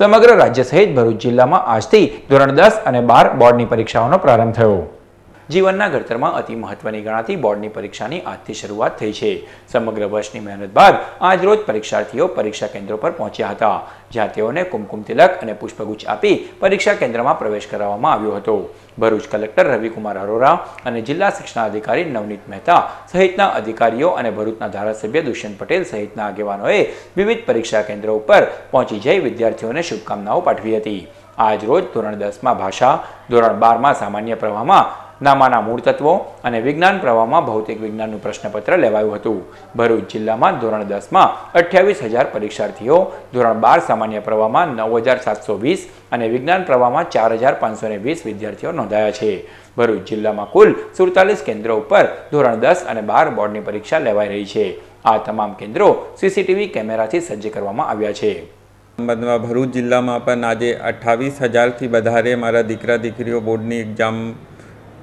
સમગ્ર રાજ્ય સહિત ભરૂચ જિલ્લામાં આજથી ધોરણ દસ અને બાર બોર્ડની પરીક્ષાઓનો પ્રારંભ થયો. જીવનના ઘડતરમાં અતિ મહત્વની ગણાતી બોર્ડની પરીક્ષાની આજથી શરૂઆત થઈ છે. સમગ્ર વર્ષની મહેનત બાદ આજરોજ પરીક્ષાર્થીઓ પરીક્ષા કેન્દ્રો પર પહોંચ્યા હતા. જ્યાં તેઓને કુમકુમ તિલક અને પુષ્પગુચ્છ આપી પરીક્ષા કેન્દ્રમાં પ્રવેશ કરાવવામાં આવ્યો હતો. ભરૂચ કલેક્ટર રવિકુમાર અરોરા અને જિલ્લા શિક્ષણાધિકારી નવનીત મહેતા સહિતના અધિકારીઓ અને ભરૂચના ધારાસભ્ય દુષ્યંત પટેલ સહિતના આગેવાનોએ વિવિધ પરીક્ષા કેન્દ્રો ઉપર પહોંચી જઈ વિદ્યાર્થીઓને શુભકામનાઓ પાઠવી હતી. આજ રોજ ધોરણ દસમાં ભાષા, ધોરણ બારમાં સામાન્ય પ્રવાહમાં નામાના મૂળ તત્વો અને વિજ્ઞાન પ્રવાહમાં ભૌતિક વિજ્ઞાનનું પ્રશ્નપત્ર લેવાયું હતું. ભરૂચ જિલ્લામાં ધોરણ દસમાં અઠ્યાવીસ હજાર પરીક્ષાર્થીઓ, ધોરણ બાર સામાન્ય પ્રવાહમાં નવ હજાર સાતસો વીસ અને વિજ્ઞાન પ્રવાહમાં ચાર હજાર પાંચસો ને વીસ વિદ્યાર્થીઓ નોંધાયા છે. ભરૂચ જિલ્લામાં કુલ સુડતાલીસ કેન્દ્રો ઉપર ધોરણ દસ અને બાર બોર્ડની પરીક્ષા લેવાઈ રહી છે. આ તમામ કેન્દ્રો સીસીટીવી કેમેરાથી સજ્જ કરવામાં આવ્યા છે. ભરૂચ જિલ્લામાં પણ આજે અઠ્ઠાવીસ હજારથી વધારે મારા દીકરા દીકરીઓ બોર્ડની એક્ઝામ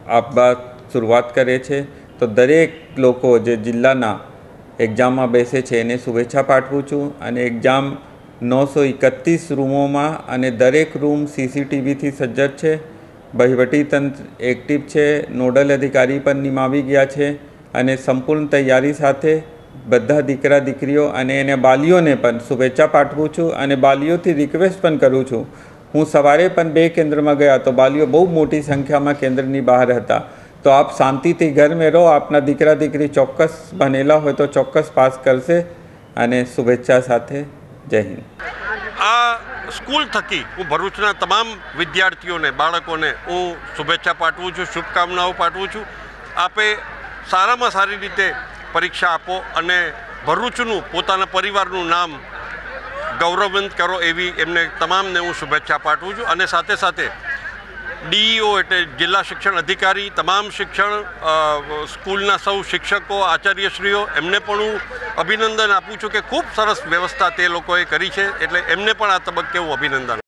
આપવા શરૂઆત કરે છે. તો દરેક લોકો જે જિલ્લાના એક્ઝામમાં બેસે છે એને શુભેચ્છા પાઠવું છું અને એક્ઝામ નવસો એકત્રીસ રૂમોમાં અને દરેક રૂમ સીસીટીવીથી સજ્જ છે. વહીવટીતંત્ર એક્ટિવ છે, નોડલ અધિકારી પણ નિમાવી ગયા છે અને સંપૂર્ણ તૈયારી સાથે બધા દીકરા દીકરીઓ અને એને બાલીઓને પણ શુભેચ્છા પાઠવું છું અને બાલીઓથી રિક્વેસ્ટ પણ કરું છું. હું સવારે પણ બે કેન્દ્રમાં ગયા તો બાલીઓ બહુ મોટી સંખ્યામાં કેન્દ્રની બહાર હતા. તો આપ શાંતિથી ઘર મેં રહો, આપના દીકરા દીકરી ચોક્કસ બનેલા હોય તો ચોક્કસ પાસ કરશે અને શુભેચ્છા સાથે જય હિન્દ. આ સ્કૂલ થકી હું ભરૂચના તમામ વિદ્યાર્થીઓને, બાળકોને હું શુભેચ્છા પાઠવું છું, શુભકામનાઓ પાઠવું છું. આપે સારામાં સારી રીતે પરીક્ષા આપો અને ભરૂચનું પોતાના પરિવારનું નામ ગૌરવવંત કરો એવી એમને તમામને હું શુભેચ્છા પાઠવું છું. અને સાથે સાથે ડીઈઓ એટલે જિલ્લા શિક્ષણ અધિકારી, તમામ શિક્ષણ સ્કૂલના સૌ શિક્ષકો, આચાર્યશ્રીઓ, એમને પણ હું અભિનંદન આપું છું કે ખૂબ સરસ વ્યવસ્થા તે લોકોએ કરી છે. એટલે એમને પણ આ તબક્કે હું અભિનંદન